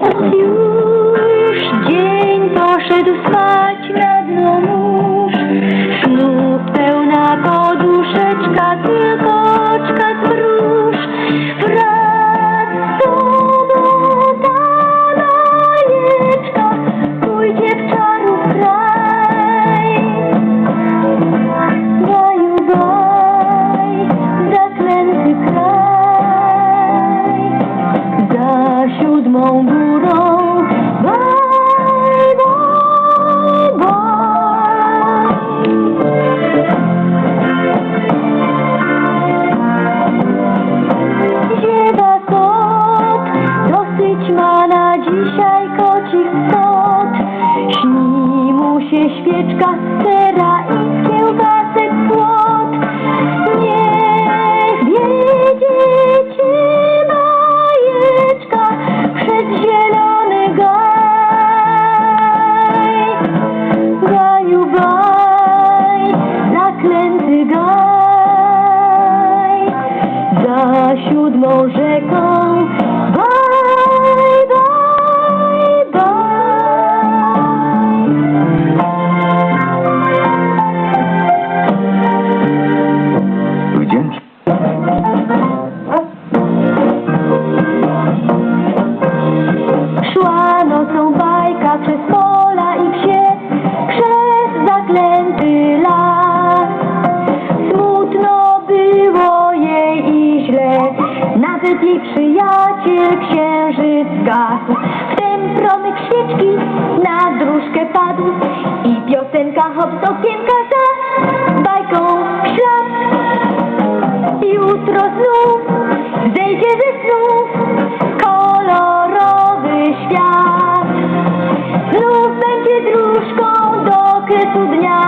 you. Dzisiaj kocich stot. Śni mu się świeczka z sera i z kiełbasek płot. Niech wiedziecie bajeczka przez zielony gaj. Gaju gaj, zaklęty gaj. Za siódmą rzeką nawet jej przyjaciel księżyc zgasł. Wtem promyk świeczki na dróżkę padł i piosenka hop z okienka za bajką ślad. Jutro znów zejdzie ze snów kolorowy świat. Znów będzie dróżką do kresu dnia